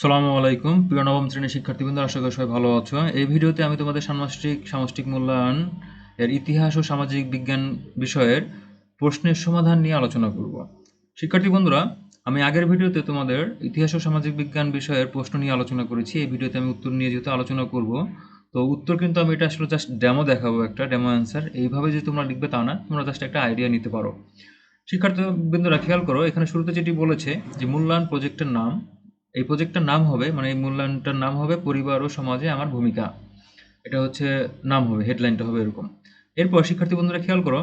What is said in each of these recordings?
সালামু আলাইকুম। প্রিয় নবম শ্রেণির শিক্ষার্থীবৃন্দ, আশা করি সবাই ভালো আছো। এই ভিডিওতে আমি তোমাদের সামষ্টিক সামষ্টিক মূল্যায়ন এর ইতিহাস ও সামাজিক বিজ্ঞান বিষয়ের প্রশ্নের সমাধান নিয়ে আলোচনা করব। শিক্ষার্থী বন্ধুরা, আমি আগের ভিডিওতে তোমাদের ইতিহাস ও সামাজিক বিজ্ঞান বিষয়ের প্রশ্ন নিয়ে আলোচনা করেছি। এই ভিডিওতে আমি উত্তর নিয়ে যেহেতু আলোচনা করব, তো উত্তর কিন্তু আমি এটা আসলে জাস্ট ডেমো দেখাবো একটা ডেমো অ্যান্সার এইভাবে যে তোমরা লিখবে তা না, তোমরা জাস্ট একটা আইডিয়া নিতে পারো। শিক্ষার্থীবৃন্দরা খেয়াল করো, এখানে শুরুতে যেটি বলেছে যে মূল্যায়ন প্রজেক্টের নাম এই প্রজেক্টটার নাম হবে মানে এই মূল্যায়নটার নাম হবে পরিবার ও সমাজে আমার ভূমিকা। এটা হচ্ছে নাম হবে হেডলাইনটা হবে এরকম। এরপর শিক্ষার্থী বন্ধুরা খেয়াল করো,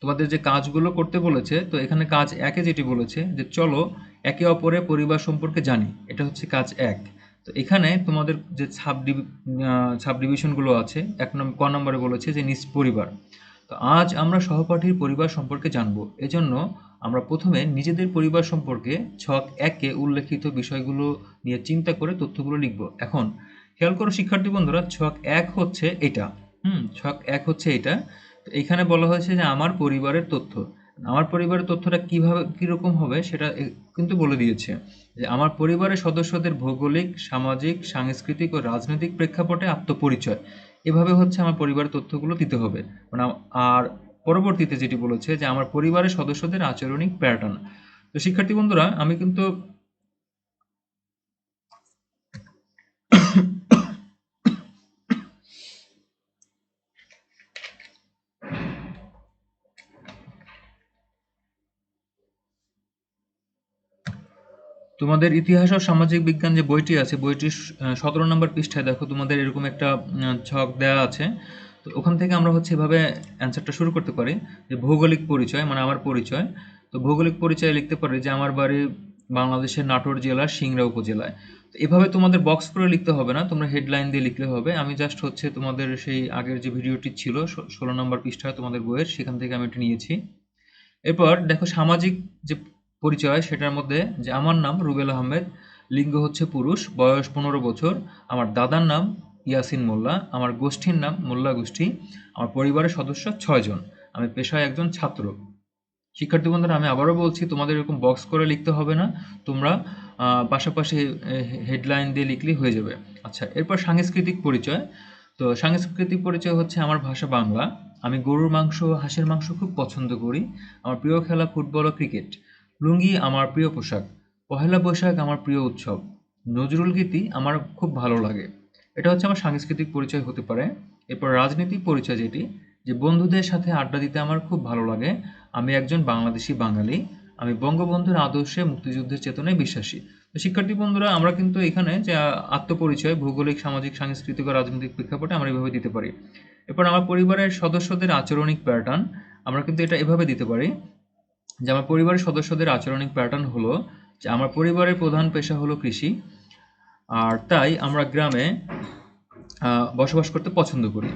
তোমাদের যে কাজগুলো করতে বলেছে, তো এখানে কাজ একে যেটি বলেছে, যে চলো একে অপরে পরিবার সম্পর্কে জানি। এটা হচ্ছে কাজ এক। তো এখানে তোমাদের যে সাব ডিভি সাব ডিভিশনগুলো আছে, এক নম্বর ক নম্বরে বলেছে যে নিজ পরিবার। তো আজ আমরা সহপাঠীর পরিবার সম্পর্কে জানব। এজন্য আমরা প্রথমে নিজেদের পরিবার সম্পর্কে ছক একে উল্লেখিত বিষয়গুলো নিয়ে চিন্তা করে তথ্যগুলো লিখব। এখন, খেয়াল করো শিক্ষার্থী বন্ধুরা, ছক এক হচ্ছে এটা। হুম, ছক এক হচ্ছে এটা। তো এখানে বলা হয়েছে যে আমার পরিবারের তথ্য। আমার পরিবারের তথ্যটা কীভাবে, কীরকম হবে সেটা কিন্তু বলে দিয়েছে যে আমার পরিবারের সদস্যদের ভৌগোলিক, সামাজিক, সাংস্কৃতিক ও রাজনৈতিক প্রেক্ষাপটে আত্মপরিচয়। এভাবে হচ্ছে আমার পরিবারের তথ্যগুলো দিতে হবে। মানে আর পরবর্তীতে যেটি বলেছে যে আমার পরিবারের সদস্যদের আচরণিক প্যাটার্ন তো শিক্ষার্থী বন্ধুরা, আমি কিন্তু তোমাদের ইতিহাস ও সামাজিক বিজ্ঞান যে বইটি আছে, বইটির সতেরো নম্বর পৃষ্ঠায় দেখো, তোমাদের এরকম একটা ছক দেয়া আছে। তো ওখান থেকে আমরা হচ্ছে এভাবে অ্যান্সারটা শুরু করতে পারি যে ভৌগোলিক পরিচয় মানে আমার পরিচয়। তো ভৌগোলিক পরিচয় লিখতে পারি যে আমার বাড়ি বাংলাদেশের নাটোর জেলার সিংড়া উপজেলায়। তো এভাবে তোমাদের বক্স করে লিখতে হবে না, তোমরা হেডলাইন দিয়ে লিখলে হবে। আমি জাস্ট হচ্ছে তোমাদের সেই আগের যে ভিডিওটি ছিল ষোলো নম্বর পৃষ্ঠায় তোমাদের বইয়ের, সেখান থেকে আমি এটা নিয়েছি। এরপর দেখো সামাজিক যে পরিচয়, সেটার মধ্যে যে আমার নাম রুবেল আহমেদ, লিঙ্গ হচ্ছে পুরুষ, বয়স পনেরো বছর। আমার দাদার নাম ইয়াসিন মোল্লা। আমার গোষ্ঠীর নাম মোল্লা গোষ্ঠী। আমার পরিবারের সদস্য ছয়জন। আমি পেশায় একজন ছাত্র। শিক্ষার্থী বন্ধুরা, আমি আবারও বলছি, তোমাদের এরকম বক্স করে লিখতে হবে না। তোমরা পাশাপাশি হেডলাইন দিয়ে লিখলেই হয়ে যাবে। আচ্ছা এরপর সাংস্কৃতিক পরিচয়। তো সাংস্কৃতিক পরিচয় হচ্ছে আমার ভাষা বাংলা। আমি গরুর মাংস হাঁসের মাংস খুব পছন্দ করি। আমার প্রিয় খেলা ফুটবল ও ক্রিকেট। লুঙ্গি আমার প্রিয় পোশাক। পহেলা বৈশাখ আমার প্রিয় উৎসব। নজরুল গীতি আমার খুব ভালো লাগে। এটা হচ্ছে আমার সাংস্কৃতিক পরিচয় হতে পারে। এরপর রাজনৈতিক পরিচয় যেটি, যে বন্ধুদের সাথে আড্ডা দিতে আমার খুব ভালো লাগে। আমি একজন বাংলাদেশি বাঙালি। আমি বঙ্গবন্ধুর আদর্শে মুক্তিযুদ্ধের চেতনায় বিশ্বাসী। তো শিক্ষার্থী বন্ধুরা, আমরা কিন্তু এখানে যে আত্মপরিচয়, ভৌগোলিক, সামাজিক, সাংস্কৃতিক ও রাজনৈতিক প্রেক্ষাপটে আমরা এভাবে দিতে পারি। এরপর আমার পরিবারের সদস্যদের আচরণিক প্যাটার্ন আমরা কিন্তু এটা এভাবে দিতে পারি। যে আমার পরিবারের সদস্যদের আচরণিক প্যাটার্ন হলো যে আমার পরিবারের প্রধান পেশা হলো কৃষি। আর তাই আমরা গ্রামে বসবাস করতে পছন্দ করি।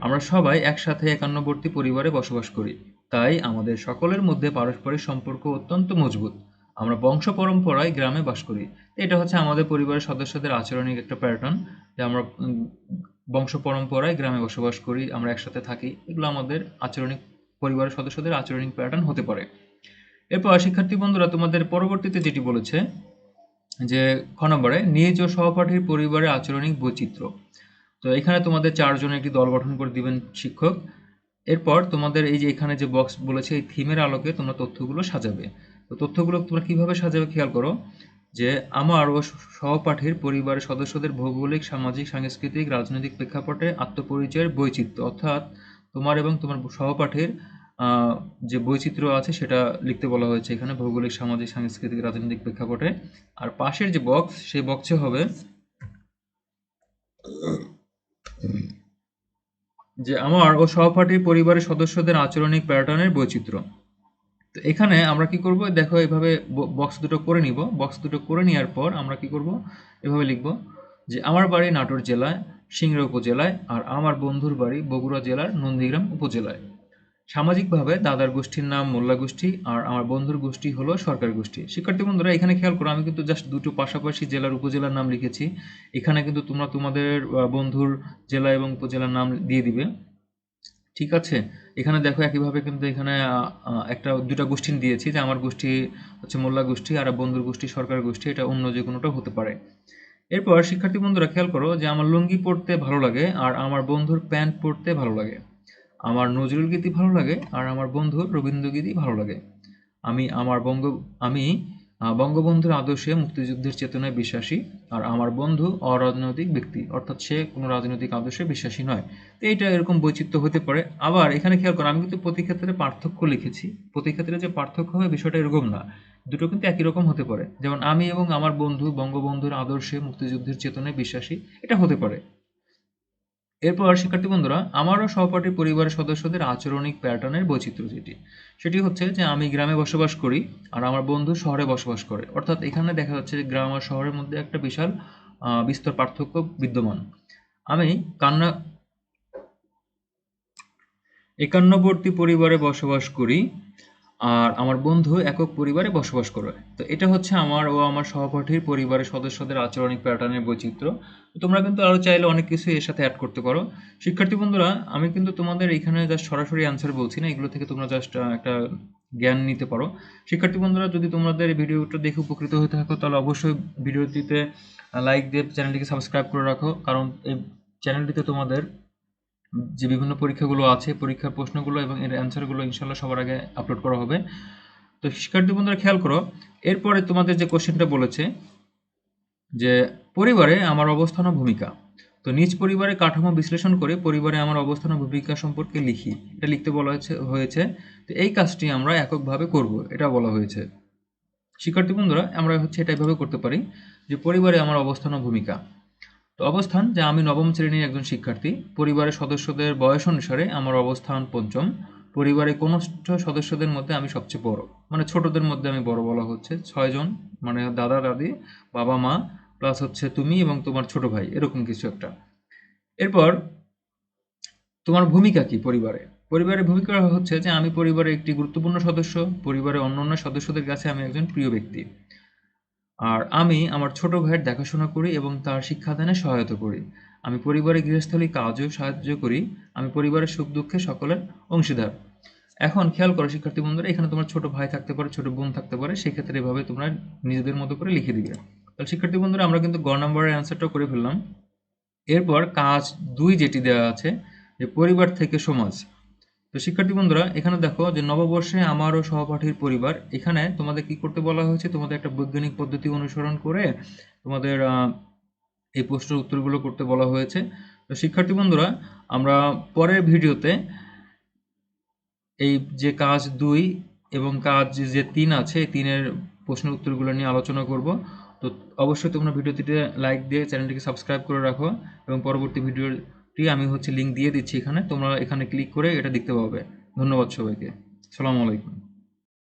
আমরা সবাই একসাথে একান্নবর্তী পরিবারে বসবাস করি। তাই আমাদের সকলের মধ্যে পারস্পরিক সম্পর্ক অত্যন্ত মজবুত। আমরা বংশ পরম্পরায় গ্রামে বাস করি। এটা হচ্ছে আমাদের পরিবারের সদস্যদের আচরণিক একটা প্যাটার্ন যে আমরা বংশ পরম্পরায় গ্রামে বসবাস করি, আমরা একসাথে থাকি। এগুলো আমাদের আচরণিক, পরিবারের সদস্যদের আচরণিক প্যাটার্ন হতে পারে। এরপর শিক্ষার্থী বন্ধুরা, তোমাদের পরবর্তীতে যেটি বলেছে যে খ নম্বরে, নিজ ও সহপাঠীর পরিবারের আচরণিক বৈচিত্র্য। তো এখানে তোমাদের চারজন একটি দল গঠন করে দিবেন শিক্ষক। এরপর তোমাদের এই যে এখানে যে বক্স বলেছে, এই থিমের আলোকে তোমরা তথ্যগুলো সাজাবে। তো তথ্যগুলো তোমরা কীভাবে সাজাবে খেয়াল করো? যে আমার ও সহপাঠীর পরিবারের সদস্যদের ভৌগোলিক, সামাজিক, সাংস্কৃতিক, রাজনৈতিক প্রেক্ষাপটে আত্মপরিচয়ের বৈচিত্র্য। অর্থাৎ তোমার এবং তোমার সহপাঠীর যে বৈচিত্র্য আছে সেটা লিখতে বলা হয়েছে এখানে, ভৌগোলিক, সামাজিক, সাংস্কৃতিক, রাজনৈতিক প্রেক্ষাপটে। আর পাশের যে বক্স সেই বক্সে হবে যে আমার ও সহপাঠীর পরিবারের সদস্যদের আচরণিক প্যাটার্নের বৈচিত্র্য। তো এখানে আমরা কি করব? দেখো, এভাবে বক্স দুটো করে নিব। বক্স দুটো করে নেওয়ার পর আমরা কি করব? এভাবে লিখব যে, আমার বাড়ি নাটোর জেলায়, সিংড়া উপজেলায় আর আমার বন্ধুর বাড়ি বগুড়া জেলার নন্দীগ্রাম উপজেলায়। সামাজিকভাবে দাদার গোষ্ঠীর নাম মোল্লা গোষ্ঠী আর আমার বন্ধুর গোষ্ঠী হলো সরকার গোষ্ঠী। শিক্ষার্থী বন্ধুরা, এখানে খেয়াল করো, আমি কিন্তু জাস্ট দুটো পাশাপাশি জেলার উপজেলার নাম লিখেছি। এখানে কিন্তু তোমরা তোমাদের বন্ধুর জেলা এবং উপজেলার নাম দিয়ে দিবে। ঠিক আছে? এখানে দেখো একইভাবে কিন্তু এখানে একটা, দুটা গোষ্ঠী দিয়েছি যে আমার গোষ্ঠী হচ্ছে মোল্লা গোষ্ঠী আর বন্ধুর গোষ্ঠী সরকার গোষ্ঠী, এটা অন্য যে কোনোটা হতে পারে। এরপর শিক্ষার্থী বন্ধুরা, খেয়াল করো যে আমার লুঙ্গি পরতে ভালো লাগে আর আমার বন্ধুর প্যান্ট পরতে ভালো লাগে। আমার নজরুল গীতি ভালো লাগে আর আমার বন্ধুর রবীন্দ্রগীতি ভালো লাগে। আমি আমার বঙ্গ, আমি বঙ্গবন্ধুর আদর্শে মুক্তিযুদ্ধের চেতনায় বিশ্বাসী আর আমার বন্ধু অরাজনৈতিক ব্যক্তি, অর্থাৎ সে কোনো রাজনৈতিক আদর্শে বিশ্বাসী নয়। তো এইটা এরকম বৈচিত্র্য হতে পারে। আবার এখানে খেয়াল করো, আমি কিন্তু প্রতি ক্ষেত্রে পার্থক্য লিখেছি। প্রতি ক্ষেত্রে যে পার্থক্য হবে বিষয়টা এরকম না। দুটো কিন্তু একই রকম হতে পারে। যেমন আমি এবং আমার বন্ধু বঙ্গবন্ধুর আদর্শে মুক্তিযুদ্ধের চেতনায় বিশ্বাসী, এটা হতে পারে। এরপর, শিক্ষার্থী বন্ধুরা, আমারও সহপাঠী পরিবারের সদস্যদের আচরণিক প্যাটার্নের বৈচিত্র্য যেটি, সেটি হচ্ছে যে আমি গ্রামে বসবাস করি আর আমার বন্ধু শহরে বসবাস করে। অর্থাৎ এখানে দেখা যাচ্ছে যে গ্রাম আর শহরের মধ্যে একটা বিশাল বিস্তর পার্থক্য বিদ্যমান। আমি কান্না, একান্নবর্তী পরিবারে বসবাস করি আর আমার বন্ধু একক পরিবারে বসবাস করে। তো এটা হচ্ছে আমার ও আমার সহপাঠীর পরিবারের সদস্যদের আচরণিক প্যাটার্নের বৈচিত্র্য। তোমরা কিন্তু আরও চাইলে অনেক কিছু এর সাথে অ্যাড করতে পারো। শিক্ষার্থী বন্ধুরা, আমি কিন্তু তোমাদের এখানে জাস্ট সরাসরি অ্যান্সার বলছি না, এগুলো থেকে তোমরা জাস্ট একটা জ্ঞান নিতে পারো। শিক্ষার্থী বন্ধুরা, যদি তোমাদের ভিডিওটা দেখে উপকৃত হয়ে থাকো, তাহলে অবশ্যই ভিডিওটিতে লাইক দিয়ে চ্যানেলটিকে সাবস্ক্রাইব করে রাখো। কারণ এই চ্যানেলটিতে তোমাদের যে বিভিন্ন পরীক্ষাগুলো আছে, পরীক্ষার প্রশ্নগুলো এবং এর অ্যান্সারগুলো ইনশাল্লাহ সবার আগে আপলোড করা হবে। তো শিক্ষার্থী বন্ধুরা, খেয়াল করো, এরপরে তোমাদের যে কোশ্চেনটা বলেছে যে, পরিবারে আমার অবস্থান ও ভূমিকা। তো নিজ পরিবারে কাঠামো বিশ্লেষণ করে পরিবারে আমার অবস্থান ও ভূমিকা সম্পর্কে লিখি। এটা লিখতে বলা হয়েছে হয়েছে। তো এই কাজটি আমরা এককভাবে করব, এটা বলা হয়েছে। শিক্ষার্থী বন্ধুরা, আমরা হচ্ছে এটা এভাবে করতে পারি যে, পরিবারে আমার অবস্থান ও ভূমিকা। তো অবস্থান, যে আমি নবম শ্রেণির একজন শিক্ষার্থী। পরিবারের সদস্যদের বয়স অনুসারে আমার অবস্থান পঞ্চম। পরিবারের কনিষ্ঠ সদস্যদের মধ্যে আমি সবচেয়ে বড়। মানে ছোটদের মধ্যে আমি বড় বলা হচ্ছে। ছয়জন মানে দাদা, দাদি, বাবা, মা প্লাস হচ্ছে তুমি এবং তোমার ছোট ভাই, এরকম কিছু একটা। এরপর, তোমার ভূমিকা কি পরিবারে? পরিবারের ভূমিকা হচ্ছে যে, আমি পরিবারের একটি গুরুত্বপূর্ণ সদস্য। পরিবারের অন্যান্য সদস্যদের কাছে আমি একজন প্রিয় ব্যক্তি। আর আমি আমার ছোট ভাইয়ের দেখাশোনা করি এবং তার শিক্ষাদানে সহায়তা করি। আমি পরিবারের গৃহস্থলী কাজেও সাহায্য করি। আমি পরিবারের সুখ দুঃখে সকলের অংশীদার। এখন খেয়াল করো শিক্ষার্থী বন্ধুরা, এখানে তোমার ছোট ভাই থাকতে পারে, ছোট বোন থাকতে পারে, সেক্ষেত্রে এভাবে তোমরা নিজেদের মতো করে লিখে দিবে। তাহলে শিক্ষার্থী বন্ধুরা, আমরা কিন্তু গ নম্বরের অ্যান্সারটাও করে ফেললাম। এরপর কাজ দুই যেটি দেওয়া আছে, যে পরিবার থেকে সমাজ। তো শিক্ষার্থী বন্ধুরা, এখানে দেখো যে নববর্ষে আমার ও সহপাঠীর পরিবার, এখানে তোমাদের কি করতে বলা হয়েছে? তোমাদের একটা বৈজ্ঞানিক পদ্ধতি অনুসরণ করে তোমাদের এই প্রশ্নের উত্তরগুলো করতে বলা হয়েছে। তো শিক্ষার্থী বন্ধুরা, আমরা পরের ভিডিওতে এই যে কাজ দুই এবং কাজ যে তিন আছে তিনের প্রশ্নের উত্তরগুলো নিয়ে আলোচনা করব। তো অবশ্যই তোমরা ভিডিওটিতে লাইক দিয়ে চ্যানেলটিকে সাবস্ক্রাইব করে রাখো এবং পরবর্তী ভিডিওটি আমি হচ্ছে লিঙ্ক দিয়ে দিচ্ছি এখানে। তোমরা এখানে ক্লিক করে এটা দেখতে পাবে। ধন্যবাদ সবাইকে। সালামু আলাইকুম।